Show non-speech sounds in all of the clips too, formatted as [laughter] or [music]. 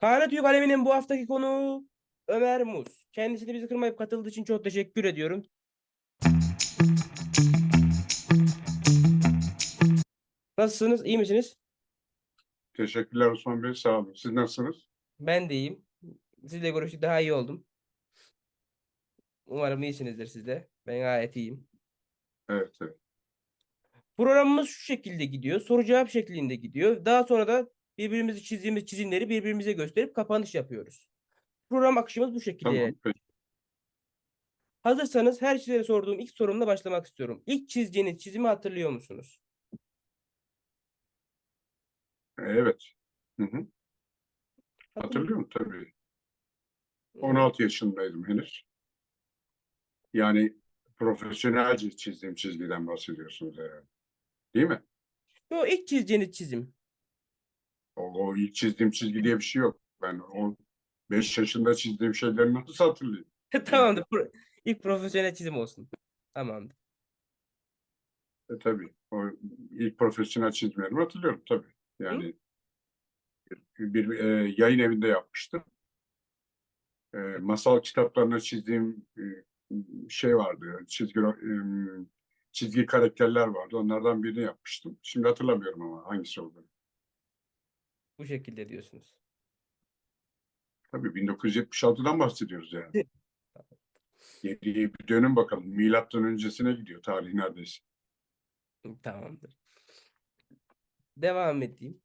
Kahane Tüy Kalemi'nin bu haftaki konuğu Ömer Muz. Kendisini bizi kırmayıp katıldığı için çok teşekkür ediyorum. Nasılsınız? İyi misiniz? Teşekkürler Osman Bey. Sağ olun. Siz nasılsınız? Ben de iyiyim. Sizle görüştük daha iyi oldum. Umarım iyisinizdir siz de. Ben gayet iyiyim. Evet, evet. Programımız şu şekilde gidiyor. Soru cevap şeklinde gidiyor. Daha sonra da birbirimizi çizdiğimiz çizimleri birbirimize gösterip kapanış yapıyoruz. Program akışımız bu şekilde. Tamam. Peki. Hazırsanız her şeyleri sorduğum ilk sorumla başlamak istiyorum. İlk çizdiğiniz çizimi hatırlıyor musunuz? Evet. Hı hı. Hatırlıyorum tabii. 16 yaşındaydım henüz. Yani profesyonelce çizdiğim çizgiden bahsediyorsunuz herhalde. Değil mi? Yo, ilk çizdiğiniz çizim. O, o ilk çizdiğim çizgi diye bir şey yok. Ben o 5 yaşında çizdiğim şeyleri nasıl hatırlayayım? [laughs] Tamamdır. Pro- İlk profesyonel çizim olsun. Tamamdır. E, tabii. O ilk profesyonel çizimlerimi hatırlıyorum tabii. Yani bir, bir, e, yayın evinde yapmıştım. E, masal kitaplarına çizdiğim e, şey vardı. Çizgi e, çizgi karakterler vardı. Onlardan birini yapmıştım. Şimdi hatırlamıyorum ama hangisi olduğunu. Bu şekilde diyorsunuz. Tabii 1976'dan bahsediyoruz yani. Geriye bir dönün bakalım. Milattan öncesine gidiyor tarih neredeyse. Tamamdır. Devam edeyim.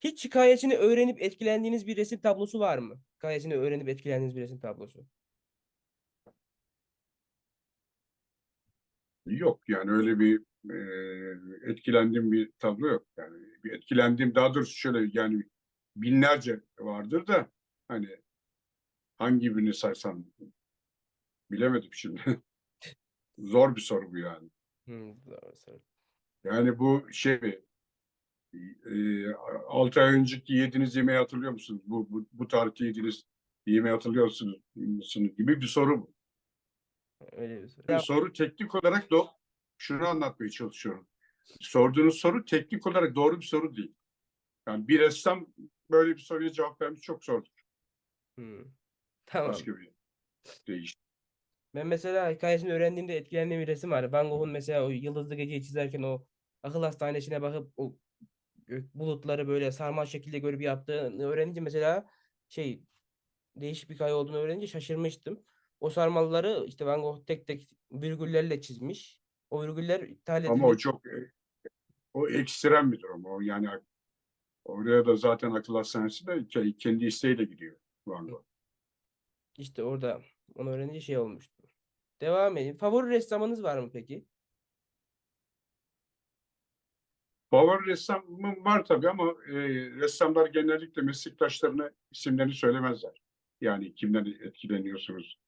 Hiç hikayesini öğrenip etkilendiğiniz bir resim tablosu var mı? Hikayesini öğrenip etkilendiğiniz bir resim tablosu. Yok yani öyle bir e, etkilendiğim bir tablo yok. Yani bir etkilendiğim daha doğrusu şöyle yani binlerce vardır da hani hangi birini saysam bilemedim şimdi. [laughs] Zor bir soru bu yani. Hmm, doğru soru. Yani bu şey? E, 6 ay önceki yediğiniz yemeği hatırlıyor musunuz? Bu, bu, bu tarihte yediğiniz yemeği hatırlıyor musunuz gibi bir soru bu. Öyle bir soru. Yani soru teknik olarak da şunu anlatmaya çalışıyorum. Sorduğunuz soru teknik olarak doğru bir soru değil. Yani bir ressam böyle bir soruya cevap vermiş çok zordur. Hmm. Tamam. Başka bir değiş. Ben mesela hikayesini öğrendiğimde etkilendiğim bir resim var. Van Gogh'un mesela o Yıldızlı Gece'yi çizerken o akıl hastanesine bakıp o bulutları böyle sarmal şekilde görüp yaptığını öğrenince mesela şey değişik bir hikaye olduğunu öğrenince şaşırmıştım. O sarmalları işte Van Gogh tek tek virgüllerle çizmiş. O virgüller ithal Ama o edilmiş. çok e, o ekstrem bir durum. O yani oraya da zaten akıl hastanesi de ke- kendi isteğiyle gidiyor Van Gogh. İşte orada onu öğrenince şey olmuştu. Devam edeyim. Favori ressamınız var mı peki? Favori ressamım var tabii ama e, ressamlar genellikle meslektaşlarına isimlerini söylemezler. Yani kimden etkileniyorsunuz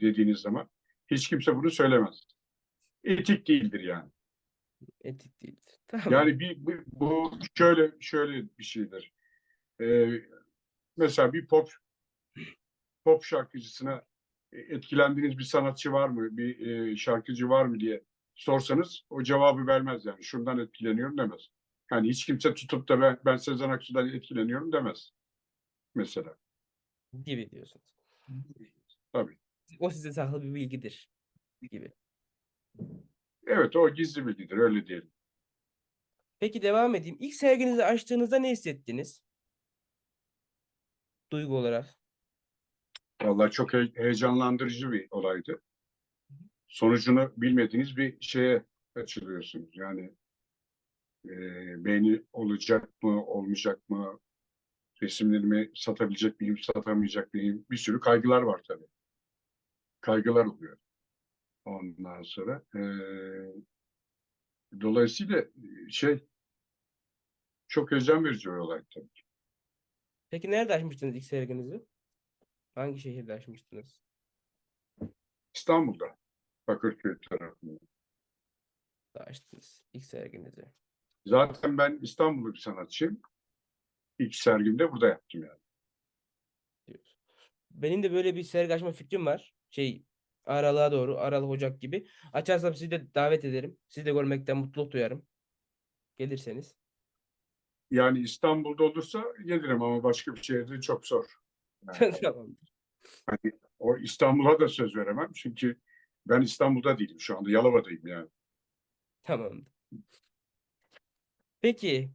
dediğiniz zaman hiç kimse bunu söylemez. Etik değildir yani. Etik değildir. [laughs] Tamam. Yani bir, bu, bu şöyle şöyle bir şeydir. Ee, mesela bir pop pop şarkıcısına e, etkilendiğiniz bir sanatçı var mı, bir e, şarkıcı var mı diye sorsanız o cevabı vermez yani. Şundan etkileniyorum demez. Yani hiç kimse tutup da ben, ben Sezen Aksu'dan etkileniyorum demez. Mesela. gibi diyorsunuz. Tabii. O size saklı bir bilgidir gibi. Evet o gizli bilgidir öyle diyelim. Peki devam edeyim. İlk serginizi açtığınızda ne hissettiniz? Duygu olarak. Vallahi çok he- heyecanlandırıcı bir olaydı. Sonucunu bilmediğiniz bir şeye açılıyorsunuz. Yani e, beğeni olacak mı, olmayacak mı, resimlerimi satabilecek miyim, satamayacak mıyım? Bir sürü kaygılar var tabii. Kaygılar oluyor. Ondan sonra e, dolayısıyla şey çok heyecan verici bir olay tabii. Peki nerede açmıştınız ilk serginizi? Hangi şehirde açmıştınız? İstanbul'da, Bakırköy tarafında. Da açtınız ilk serginizi. Zaten ben İstanbullu bir sanatçıyım. İlk sergimde burada yaptım yani. Benim de böyle bir sergi açma fikrim var. Şey Aralık'a doğru, Aralık Ocak gibi. Açarsam sizi de davet ederim. Sizi de görmekten mutluluk duyarım. Gelirseniz. Yani İstanbul'da olursa gelirim ama başka bir şehirde çok zor. [laughs] Yani Tamamdır. o İstanbul'a da söz veremem çünkü ben İstanbul'da değilim şu anda Yalova'dayım yani. Tamamdır. Peki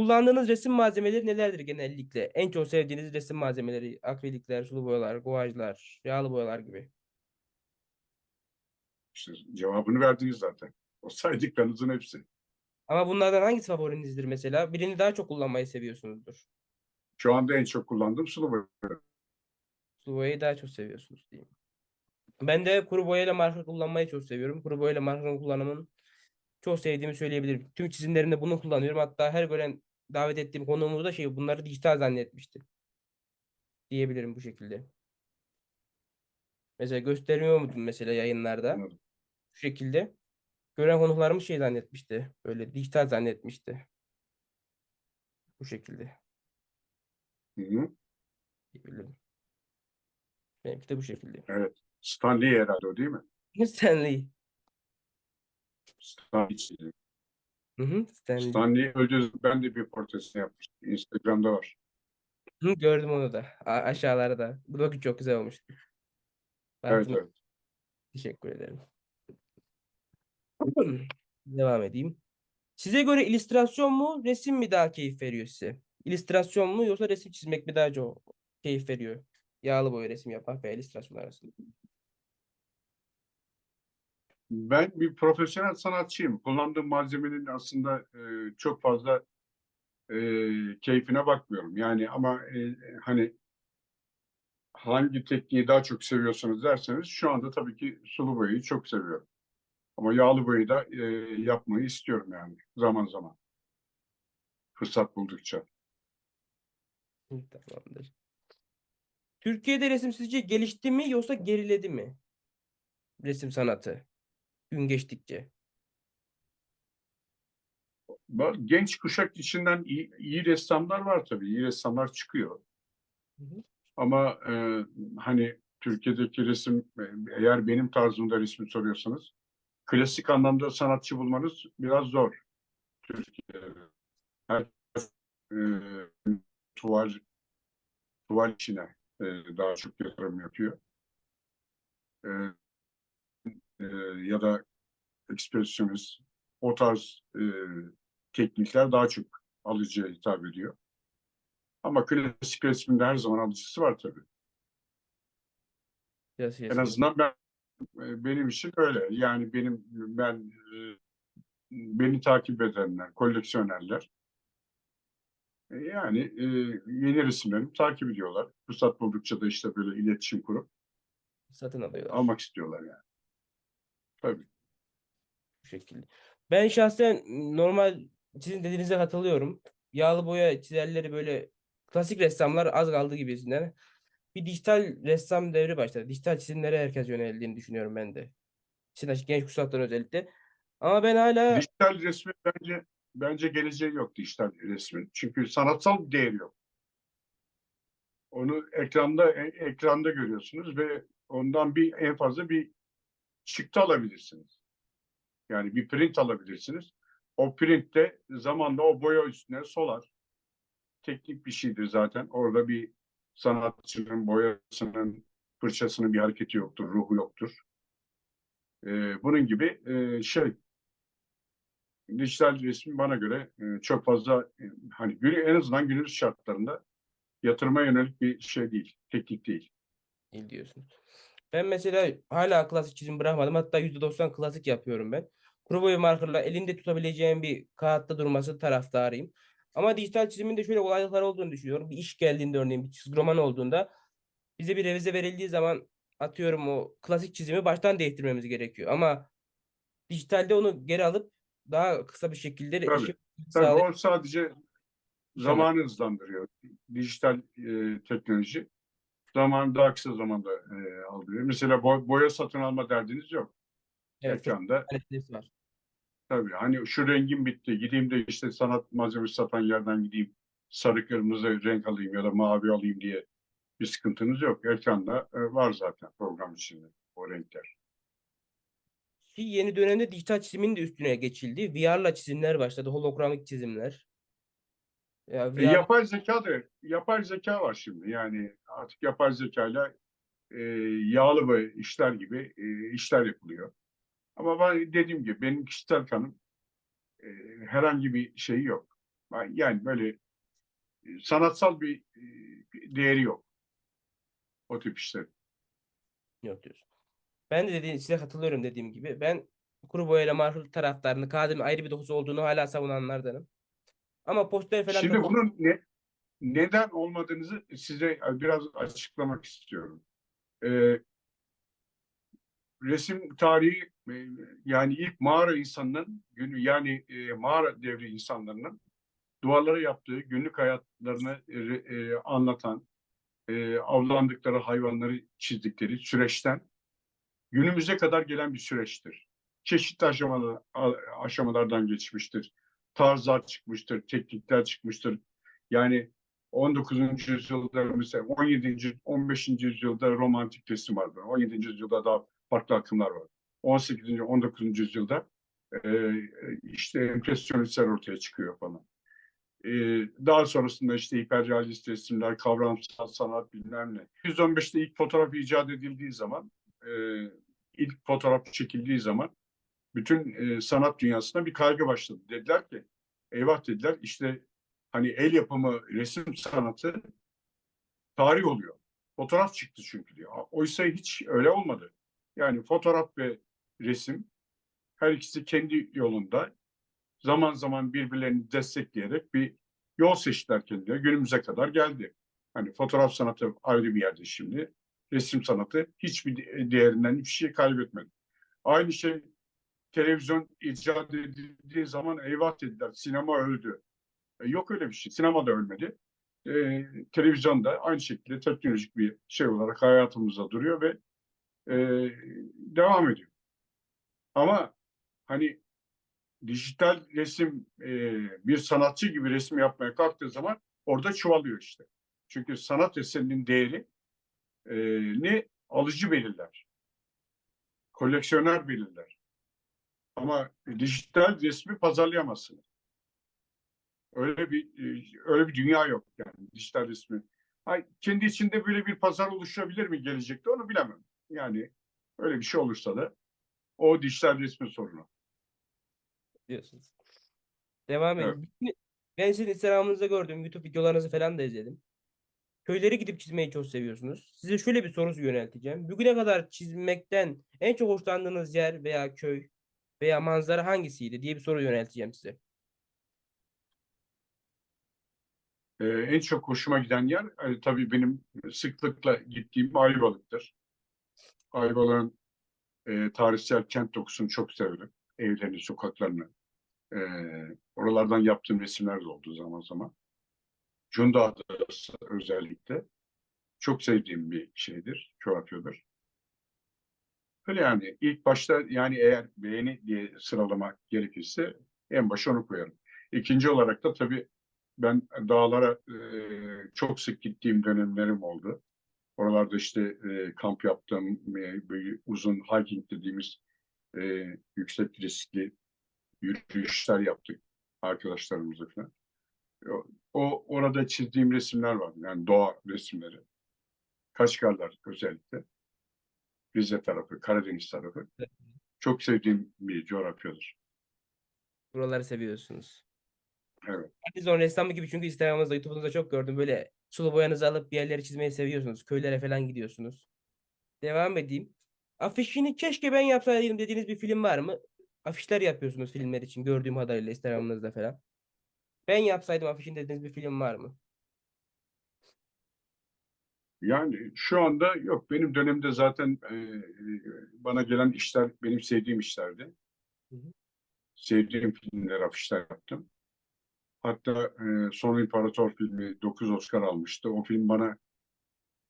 kullandığınız resim malzemeleri nelerdir genellikle? En çok sevdiğiniz resim malzemeleri, akrilikler, sulu boyalar, guajlar, yağlı boyalar gibi. İşte cevabını verdiniz zaten. O saydıklarınızın hepsi. Ama bunlardan hangisi favorinizdir mesela? Birini daha çok kullanmayı seviyorsunuzdur. Şu anda en çok kullandığım sulu boya. Sulu boyayı daha çok seviyorsunuz diyeyim. Ben de kuru boyayla marker kullanmayı çok seviyorum. Kuru boyayla marker kullanımın çok sevdiğimi söyleyebilirim. Tüm çizimlerimde bunu kullanıyorum. Hatta her gören davet ettiğim konuğumuz da şey bunları dijital zannetmişti. Diyebilirim bu şekilde. Mesela göstermiyor muydum mesela yayınlarda? Şu şekilde. Gören konuklarımız şey zannetmişti. Böyle dijital zannetmişti. Bu şekilde. Hı hı. diyebilirim. Benimki de bu şekilde. Evet. Stanley herhalde o değil mi? [laughs] Stanley. Stanley. Hı hı, Stanley. Stanley öldü. Ben de bir portresini yapmıştım. Instagram'da var. Hı, gördüm onu da. A- aşağılarda. Bu da çok güzel olmuştu. Evet evet. Teşekkür ederim. [clears throat] Devam edeyim. Size göre illüstrasyon mu, resim mi daha keyif veriyor size? İllüstrasyon mu yoksa resim çizmek mi daha çok keyif veriyor? Yağlı boya resim yapmak veya illüstrasyon arasında. Ben bir profesyonel sanatçıyım. Kullandığım malzemenin aslında e, çok fazla e, keyfine bakmıyorum. Yani ama e, hani hangi tekniği daha çok seviyorsunuz derseniz şu anda tabii ki sulu boyayı çok seviyorum. Ama yağlı boyayı da e, yapmayı istiyorum yani zaman zaman. Fırsat buldukça. Tamamdır. Türkiye'de resim sizce gelişti mi yoksa geriledi mi? Resim sanatı. Gün geçtikçe. Genç kuşak içinden iyi, iyi ressamlar var tabii. İyi ressamlar çıkıyor. Hı hı. Ama e, hani Türkiye'deki resim e, eğer benim tarzımda resmi soruyorsanız klasik anlamda sanatçı bulmanız biraz zor Türkiye'de. Herkes e, tuval tuval işine e, daha çok yatırım yapıyor. E, ya da ekspresyonist o tarz e, teknikler daha çok alıcıya hitap ediyor. Ama klasik resminde her zaman alıcısı var tabii. Biraz En resim- azından ben e, benim için öyle. Yani benim ben e, beni takip edenler, koleksiyonerler e, yani yeni resimlerimi takip ediyorlar. Fırsat buldukça da işte böyle iletişim kurup satın alıyorlar. almak istiyorlar yani. Tabii. Bu şekilde. Ben şahsen normal sizin dediğinize katılıyorum. Yağlı boya çizerleri böyle klasik ressamlar az kaldı gibisinden. Bir dijital ressam devri başladı. Dijital çizimlere herkes yöneldiğini düşünüyorum ben de. Şimdi genç kuşaktan özellikle. Ama ben hala Dijital resmin bence bence geleceği yok dijital resmin. Çünkü sanatsal bir değeri yok. Onu ekranda e- ekranda görüyorsunuz ve ondan bir en fazla bir çıktı alabilirsiniz. Yani bir print alabilirsiniz. O print de zamanla o boya üstüne solar. Teknik bir şeydir zaten. Orada bir sanatçının boyasının, fırçasının bir hareketi yoktur, ruhu yoktur. Ee, bunun gibi e, şey dijital resmin bana göre e, çok fazla e, hani gün- en azından günümüz şartlarında yatırıma yönelik bir şey değil, teknik değil. İyi diyorsun. Ben mesela hala klasik çizim bırakmadım. Hatta %90 klasik yapıyorum ben. Kuru boya markerla elinde tutabileceğim bir kağıtta durması taraftarıyım. Ama dijital çizimin de şöyle kolaylıklar olduğunu düşünüyorum. Bir iş geldiğinde örneğin bir çizgi roman olduğunda bize bir revize verildiği zaman atıyorum o klasik çizimi baştan değiştirmemiz gerekiyor. Ama dijitalde onu geri alıp daha kısa bir şekilde Tabii. işi Tabii o sadece zamanı hızlandırıyor. Dijital e, teknoloji zaman daha kısa zamanda e, alıyor. Mesela bo- boya satın alma derdiniz yok. Evet, Ekranda kalitesi var. tabii hani şu rengim bitti. Gideyim de işte sanat malzemesi satan yerden gideyim sarı kırmızı renk alayım ya da mavi alayım diye bir sıkıntınız yok. Ekranda e, var zaten program içinde o renkler. Ki yeni dönemde dijital çizimin de üstüne geçildi. VR'la çizimler başladı. Hologramik çizimler. Ya E, VR yapay zeka da yapay zeka var şimdi. Yani artık yapay zekayla e, yağlı ve işler gibi e, işler yapılıyor. Ama ben dediğim gibi benim kişisel kanım e, herhangi bir şeyi yok. Ben- Yani böyle e, sanatsal bir e, değeri yok. O tip işler. yok diyorsun. Ben de dediğin, size katılıyorum dediğim gibi. Ben kuru boyayla marşrut taraftarını, Kadir'in ayrı bir dokusu olduğunu hala savunanlardanım. Ama poster falan Şimdi da- bunun ne, neden olmadığınızı size biraz açıklamak istiyorum. Ee, resim tarihi e, yani ilk mağara insanının günü yani e, mağara devri insanlarının duvarlara yaptığı günlük hayatlarını e, e, anlatan e, avlandıkları hayvanları çizdikleri süreçten günümüze kadar gelen bir süreçtir. Çeşitli aşamalar, aşamalardan geçmiştir. Tarzlar çıkmıştır, teknikler çıkmıştır. Yani 19. yüzyılda mesela 17. 15. yüzyılda romantik resim vardı. 17. yüzyılda daha farklı akımlar var. 18. 19. yüzyılda e, işte empresyonistler ortaya çıkıyor falan. E, daha sonrasında işte hiperrealist resimler, kavramsal sanat bilmem ne. 115'te ilk fotoğraf icat edildiği zaman, e, ilk fotoğraf çekildiği zaman bütün e, sanat dünyasına bir kaygı başladı. Dediler ki, eyvah dediler işte hani el yapımı resim sanatı tarih oluyor. Fotoğraf çıktı çünkü diyor. Oysa hiç öyle olmadı. Yani fotoğraf ve resim her ikisi kendi yolunda zaman zaman birbirlerini destekleyerek bir yol seçtiler kendileri. Günümüze kadar geldi. Hani fotoğraf sanatı ayrı bir yerde şimdi. Resim sanatı hiçbir de- değerinden hiçbir şey kaybetmedi. Aynı şey televizyon icat edildiği zaman eyvah dediler sinema öldü. E, yok öyle bir şey. Sinema da ölmedi. E, televizyon da aynı şekilde teknolojik bir şey olarak hayatımızda duruyor ve e, devam ediyor. Ama hani dijital resim e, bir sanatçı gibi resim yapmaya kalktığı zaman orada çuvalıyor işte. Çünkü sanat eserinin değeri ne alıcı belirler. Koleksiyoner belirler. Ama dijital resmi pazarlayamazsınız. Öyle bir e, öyle bir dünya yok yani dijital resmi. Ay, kendi içinde böyle bir pazar oluşabilir mi gelecekte onu bilemem. Yani öyle bir şey olursa da o dijital resmin sorunu. diyorsunuz. Devam Evet. edin. Ben sizin Instagram'ınızda gördüm. YouTube videolarınızı falan da izledim. Köyleri gidip çizmeyi çok seviyorsunuz. Size şöyle bir soru yönelteceğim. Bugüne kadar çizmekten en çok hoşlandığınız yer veya köy veya manzara hangisiydi diye bir soru yönelteceğim size. Ee, en çok hoşuma giden yer e, tabii benim sıklıkla gittiğim Ayvalık'tır. Ayvalık'ın e, tarihsel kent dokusunu çok severim. Evlerini, sokaklarını. E, oralardan yaptığım resimler de oldu zaman zaman. Cunda Adası özellikle. Çok sevdiğim bir şeydir, coğrafyadır. Öyle yani ilk başta yani eğer beğeni diye sıralamak gerekirse en başa onu koyarım. İkinci olarak da tabii ben dağlara e, çok sık gittiğim dönemlerim oldu. Oralarda işte e, kamp yaptım, e, böyle uzun hiking dediğimiz e, yüksek riskli yürüyüşler yaptık arkadaşlarımızla falan. O, orada çizdiğim resimler var. Yani doğa resimleri. Kaşgarlar özellikle. Rize tarafı, Karadeniz tarafı. Çok sevdiğim bir coğrafyadır. Buraları seviyorsunuz. Evet. Partizan ressamı gibi çünkü Instagram'ınızda, YouTube'unuzda çok gördüm. Böyle sulu boyanızı alıp bir yerleri çizmeyi seviyorsunuz. Köylere falan gidiyorsunuz. Devam edeyim. Afişini keşke ben yapsaydım dediğiniz bir film var mı? Afişler yapıyorsunuz filmler için gördüğüm kadarıyla Instagram'ınızda falan. Ben yapsaydım afişini dediğiniz bir film var mı? Yani şu anda yok. Benim dönemde zaten e, e, bana gelen işler benim sevdiğim işlerdi. Hı hı. Sevdiğim filmler, afişler yaptım. Hatta e, Son İmparator filmi 9 Oscar almıştı. O film bana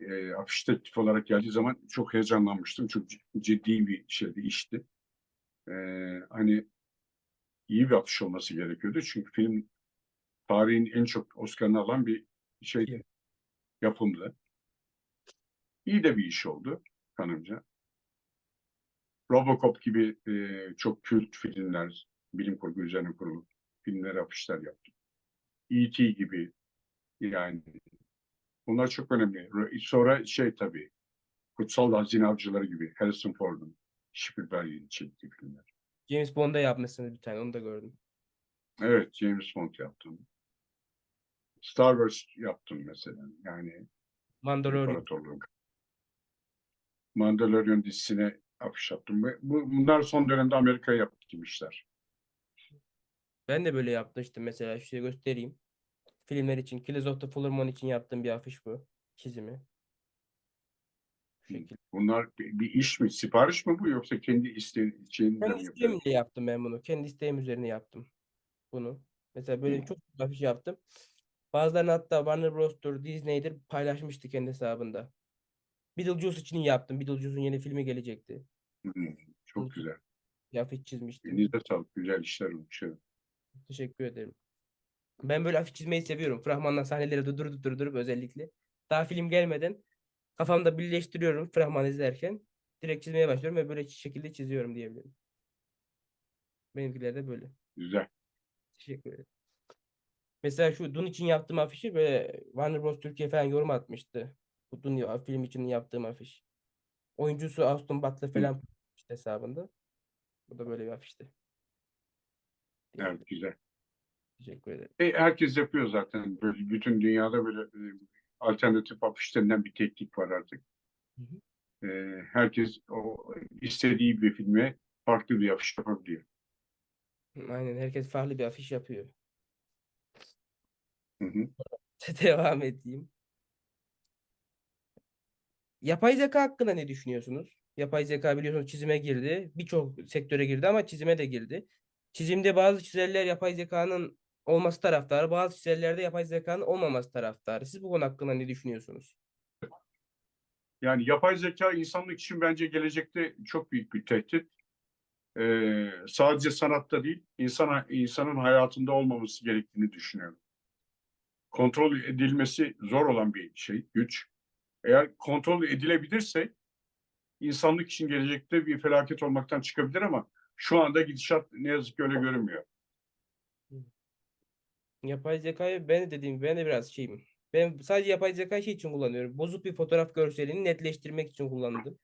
e, afiş teklif olarak geldiği zaman çok heyecanlanmıştım. Çok ciddi bir şeydi, işti. E, hani iyi bir afiş olması gerekiyordu. Çünkü film tarihin en çok Oscar'ını alan bir. Film. Yapımdı. İyi de bir iş oldu kanımca. Robocop gibi e, çok kült filmler, bilim kurgu üzerine kurulu filmler, afişler yaptım. E.T. gibi yani bunlar çok önemli. Sonra şey tabii Kutsal Hazine Avcıları gibi Harrison Ford'un Spielberg'in çektiği filmler. James Bond'da yapmışsınız bir tane onu da gördüm. Evet James Bond yaptım. Star Wars yaptım mesela. Yani Mandalorian. Mandalorian dizisine afiş yaptım. Ve Bu, bunlar son dönemde Amerika'ya yaptığım işler. Ben de böyle yaptım işte mesela şöyle göstereyim. Filmler için Killers of the Flower Moon için yaptığım bir afiş bu. Çizimi. Şu şekilde. Bunlar bir, bir iş mi, sipariş mi bu yoksa kendi isteğin şeyinden Kendi mi yapıyorsun? isteğimle yaptım ben bunu. Kendi isteğim üzerine yaptım bunu. Mesela böyle Hı. çok çok afiş yaptım. Bazılarını hatta Warner Bros'tur, Disney'dir paylaşmıştı kendi hesabında. Beetlejuice için yaptım. Beetlejuice'un yeni filmi gelecekti. Hı, çok güzel. Bir afiş çizmiştim. Elinize sağlık. Güzel işler olmuş. evet. Teşekkür ederim. Ben böyle afiş çizmeyi seviyorum. Fragmandan sahneleri durdurup durdurup özellikle. Daha film gelmeden kafamda birleştiriyorum fragman izlerken. Direkt çizmeye başlıyorum ve böyle şekilde çiziyorum diyebilirim. Benimkiler de böyle. Güzel. Teşekkür ederim. Mesela şu Dune için yaptığım afişi böyle Warner Bros. Türkiye falan yorum atmıştı. Bu Dune ya- film için yaptığım afiş. Oyuncusu Austin Butler falan işte hesabında. Bu da böyle bir afişti. Evet, güzel. Teşekkür ederim. E, herkes yapıyor zaten. Böyle bütün dünyada böyle e, alternatif afişlerinden bir teknik var artık. Hı E, herkes o istediği bir filme farklı bir afiş yapabiliyor. Aynen herkes farklı bir afiş yapıyor. Hı hı. [laughs] Devam edeyim. Yapay zeka hakkında ne düşünüyorsunuz? Yapay zeka biliyorsunuz çizime girdi. Birçok sektöre girdi ama çizime de girdi. Çizimde bazı çizerler yapay zekanın olması taraftarı, bazı çizerlerde yapay zekanın olmaması taraftarı. Siz bu konu hakkında ne düşünüyorsunuz? Yani yapay zeka insanlık için bence gelecekte çok büyük bir tehdit. Ee, sadece sanatta değil, insana, insanın hayatında olmaması gerektiğini düşünüyorum. Kontrol edilmesi zor olan bir şey, güç. Eğer kontrol edilebilirse insanlık için gelecekte bir felaket olmaktan çıkabilir ama şu anda gidişat ne yazık ki öyle görünmüyor. Yapay zekayı ben de dediğim ben de biraz şeyim. Ben sadece yapay zekayı şey için kullanıyorum. Bozuk bir fotoğraf görselini netleştirmek için kullandım.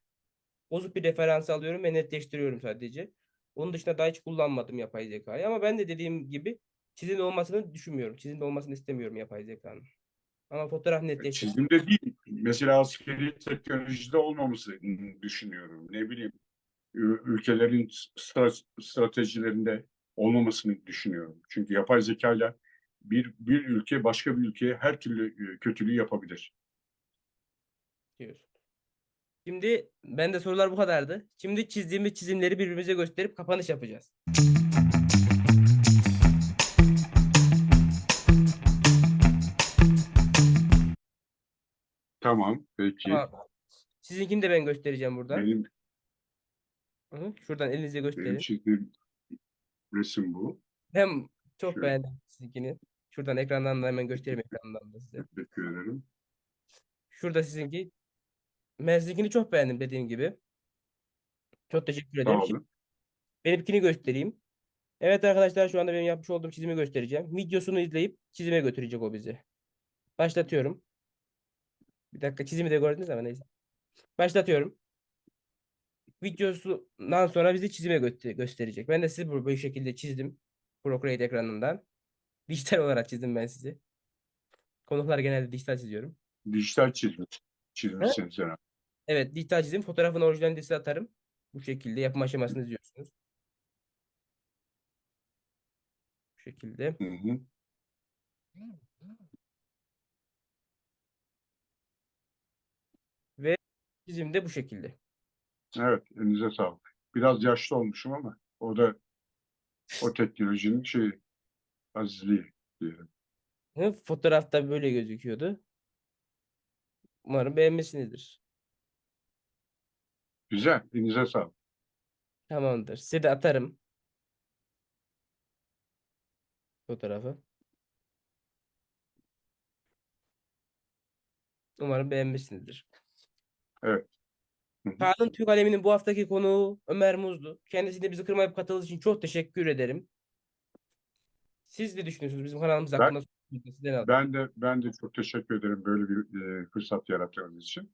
Bozuk bir referans alıyorum ve netleştiriyorum sadece. Onun dışında daha hiç kullanmadım yapay zekayı. Ama ben de dediğim gibi çizim olmasını düşünmüyorum. Çizim olmasını istemiyorum yapay zekanın. Ama fotoğraf netleştirmek Çizimde değil, mesela askeri teknolojide olmaması düşünüyorum. Ne bileyim, ülkelerin stra- stratejilerinde olmamasını düşünüyorum. Çünkü yapay zekayla bir bir ülke başka bir ülkeye her türlü kötülüğü yapabilir. diyorsun. Şimdi ben de sorular bu kadardı. Şimdi çizdiğimiz çizimleri birbirimize gösterip kapanış yapacağız. Tamam, peki. Tamam. Sizinkini de ben göstereceğim buradan. Benim Hı, Şuradan elinize benim gösterin. çizdiğim resim bu. Hem çok Şöyle. beğendim sizinkini. Şuradan ekrandan da hemen göstereyim ekrandan da size. Teşekkür ederim. Şurada sizinki. Ben sizinkini çok beğendim dediğim gibi. Çok teşekkür Sağ ederim. Şimdi olun. benimkini göstereyim. Evet arkadaşlar şu anda benim yapmış olduğum çizimi göstereceğim. Videosunu izleyip çizime götürecek o bizi. Başlatıyorum. Bir dakika çizimi de gördünüz ama neyse. Başlatıyorum. Videosundan sonra bizi çizime göster- gösterecek. Ben de sizi bu, bu şekilde çizdim. Procreate ekranından. Dijital olarak çizdim ben sizi. Konuklar genelde dijital çiziyorum. Dijital çizim. Çizmişsiniz herhalde. Evet dijital çizim. Fotoğrafın orijinalini size atarım. Bu şekilde yapım aşamasını izliyorsunuz. Bu şekilde. Hı hı. Çizim de bu şekilde. Evet, elinize sağlık. Biraz yaşlı olmuşum ama o da o teknolojinin şeyi azizliği diyelim. Hı, Fotoğrafta böyle gözüküyordu. Umarım beğenmişsinizdir. Güzel, elinize sağlık. Tamamdır. Size de atarım. Fotoğrafı. Umarım beğenmişsinizdir. Evet. Kaan'ın Türk Alemi'nin bu haftaki konuğu Ömer Muzlu. Kendisine bizi kırmayıp katıldığı için çok teşekkür ederim. Siz ne düşünüyorsunuz bizim kanalımız Ben- hakkında? Aldım. Ben de ben de çok teşekkür ederim böyle bir e, fırsat yarattığınız için.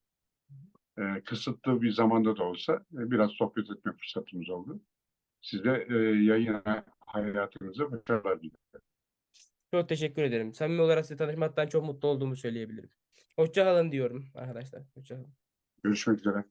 E, kısıtlı bir zamanda da olsa e, biraz sohbet etme fırsatımız oldu. Size e, yayın hayatınıza başarılar diliyorum. Çok teşekkür ederim. Samimi olarak size tanışmaktan çok mutlu olduğumu söyleyebilirim. Hoşça kalın diyorum arkadaşlar. Hoşça kalın. Görüşmek üzere.